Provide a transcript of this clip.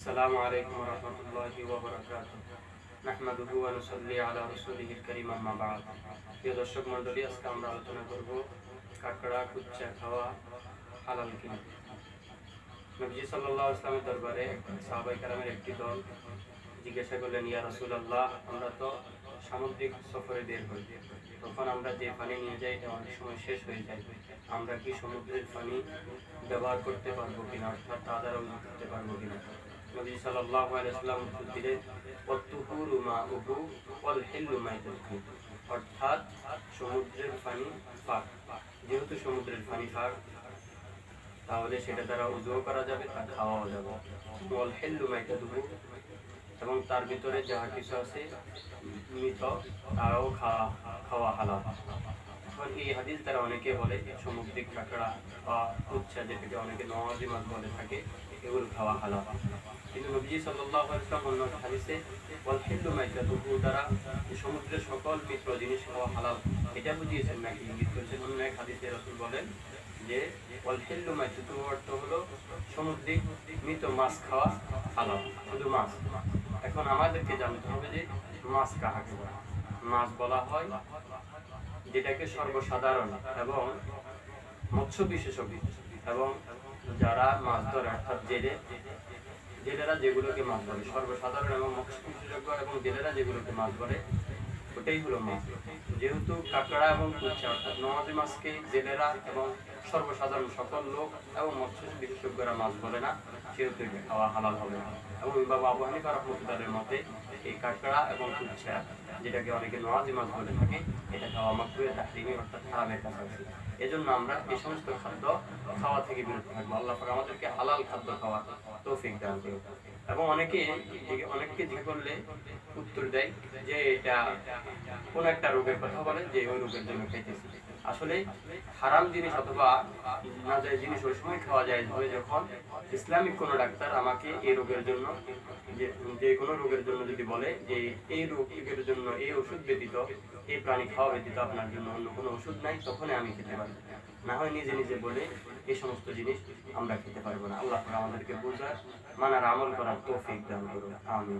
السلام عليكم ورحمة الله وبركاته نحمده ونصلي على رسوله الكريم أما بعد প্রিয় দর্শক মণ্ডলী আজকে আমরা আলোচনা করব কাঁকড়া কুচ্চা খাওয়া হালাল কিনা নবজি সাল্লাল্লাহু আলাইহি ওয়াসাল্লামের দরবারে সাহাবাই কারামের একটি দল জিজ্ঞাসা করলেন ইয়া রাসূলুল্লাহ আমরা তো সামুদ্রিক সফরে বের হই তখন আমরা যে পানি নিয়ে যাই এটা অনেক সময় শেষ হয়ে যায় আমরা কি সমুদ্রের পানি ব্যবহার করতে পারবো কিনা অর্থাৎ তা দ্বারা উজু করতে পারবো কিনা নবী সাল্লাল্লাহু আলাইহি ওয়াসাল্লাম উত্তর দিলেন ওয়াতুহুরু মাউহু ওয়াল হিল্লু মাইতুহু অর্থাৎ সমুদ্রের পানি পাক যেহেতু সমুদ্রের পানি পাক তাহলে সেটা দ্বারা উজু করা যাবে তা খাওয়াও যাবে। ওয়াল হিল্লু মাইতুহু এবং তার ভিতরে যাহা কিছু আছে, মৃত, তারাও খাওয়া খাওয়া হালাল। হাদিস দ্বারা অনেকে বলে সামুদ্রিক কাঁকড়া বা উচ্ছা যেটাকে অনেকে নওয়াজি মাছ বলে থাকে, এগুলো খাওয়া হালাল। কিন্তু নবীজি সাল্লাল্লাহু আলাইহি ওয়াসাল্লাম অন্য হাদিসে দ্বারা সমুদ্রের সকল মিত্র জিনিস খাওয়া হালাল, এটা বুঝিয়েছেন নাকি? ইঙ্গিত করেছেন অন্য এক হাদিসে রাসূল বলেন যে, ওয়াল হিল্লু মাইতাতুহু অর্থ হলো মৃত মাছ খাওয়া হালাল, শুধু মাছ। এখন আমাদেরকে জানতে হবে যে মাছ কাহাকে বলে? মাছ বলা হয়, যেটাকে সর্বসাধারণ এবং মৎস্য বিশেষজ্ঞ এবং যারা মাছ ধরে, অর্থাৎ জেলে, জেলেরা যেগুলোকে মাছ ধরে, সর্বসাধারণ এবং মৎস্য বিশেষজ্ঞ এবং জেলেরা যেগুলোকে মাছ ধরে ওটাই হলো মাছ যেহেতু কাঁকড়া এবং কুচা অর্থাৎ নমাজি মাছকে জেলেরা এবং সর্বসাধারণ সকল লোক এবং মৎস্য বিশেষজ্ঞরা মাছ বলে না, সেহেতু খাওয়া হালাল হবে না। এবং বাবা আবু হানিফা রহমতুল্লাহের মতে, এই কাঁকড়া এবং কুচ্ছা যেটাকে অনেকে নওয়াজি মাছ বলে থাকে, এটা খাওয়া মাকরুহে তাহরিমি অর্থাৎ হারামের কাছাকাছি এজন্য আমরা এই সমস্ত খাদ্য খাওয়া থেকে বিরত থাকব। আল্লাহ আমাদেরকে হালাল খাদ্য খাওয়া তৌফিক দান করুন এবং অনেকে অনেককে জিজ্ঞেস করলে উত্তর দেয় যে এটা কোন একটা রোগের কথা বলে যে ওই রোগের জন্য খাইতেছে। আসলে হারাম জিনিস অথবা না যায় জিনিস ওই সময় খাওয়া যায় যখন ইসলামিক কোনো ডাক্তার আমাকে এই রোগের জন্য যে কোনো রোগের জন্য যদি বলে যে, এই রোগের জন্য এই ওষুধ ব্যতীত, এই প্রাণী খাওয়া ব্যতীত আপনার জন্য অন্য কোনো ওষুধ নাই, তখনই আমি খেতে পারি না হয় নিজে নিজে বলে এই সমস্ত জিনিস আমরা খেতে পারব না। আল্লাহ আমাদেরকে বোঝার, মানার আমল করার তৌফিক দান করুন। আমিন।